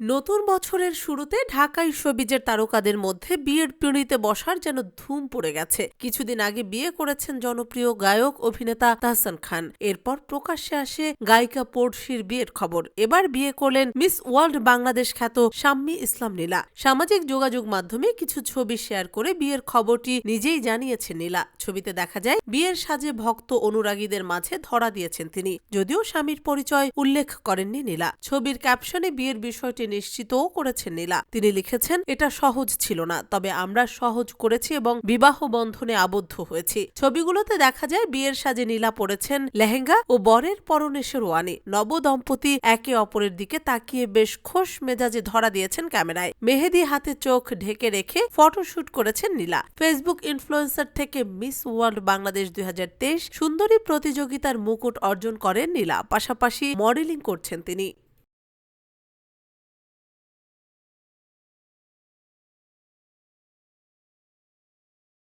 নতুন বছরের শুরুতে ঢাকায় শোবিজের তারকাদের মধ্যে বিয়ের পিঁড়িতে বসার যেন ধুম পড়ে গেছে। কিছুদিন আগে বিয়ে করেছেন জনপ্রিয় গায়ক, অভিনেতা তাহসান খান। এরপর প্রকাশ্যে আসে গায়িকা পড়শির বিয়ের খবর। এবার বিয়ে করলেন মিস ওয়ার্ল্ড বাংলাদেশ খ্যাত শাম্মী ইসলাম নীলা। সামাজিক যোগাযোগ মাধ্যমে কিছু ছবি শেয়ার করে বিয়ের খবরটি নিজেই জানিয়েছেন নীলা। ছবিতে দেখা যায়, বিয়ের সাজে ভক্ত অনুরাগীদের মাঝে ধরা দিয়েছেন তিনি। যদিও স্বামীর পরিচয় উল্লেখ করেননি নীলা। ছবির ক্যাপশনে বিয়ের বিষয়টি নিশ্চিতও করেছেন নীলা। তিনি লিখেছেন, এটা সহজ ছিল না, তবে আমরা সহজ করেছি এবং বিবাহ বন্ধনে আবদ্ধ হয়েছি। ছবিগুলোতে দেখা যায়, বিয়ের সাজে নীলা পড়েছেন লেহেঙ্গা ও বরের পরনে নব দম্পতি একে অপরের দিকে তাকিয়ে বেশ খোশ মেজাজে ধরা দিয়েছেন ক্যামেরায়। মেহেদি হাতে চোখ ঢেকে রেখে ফটোশুট করেছেন নীলা। ফেসবুক ইনফ্লুয়েন্সার থেকে মিস ওয়ার্ল্ড বাংলাদেশ দুই হাজার তেইশ সুন্দরী প্রতিযোগিতার মুকুট অর্জন করেন নীলা। পাশাপাশি মডেলিং করছেন তিনি।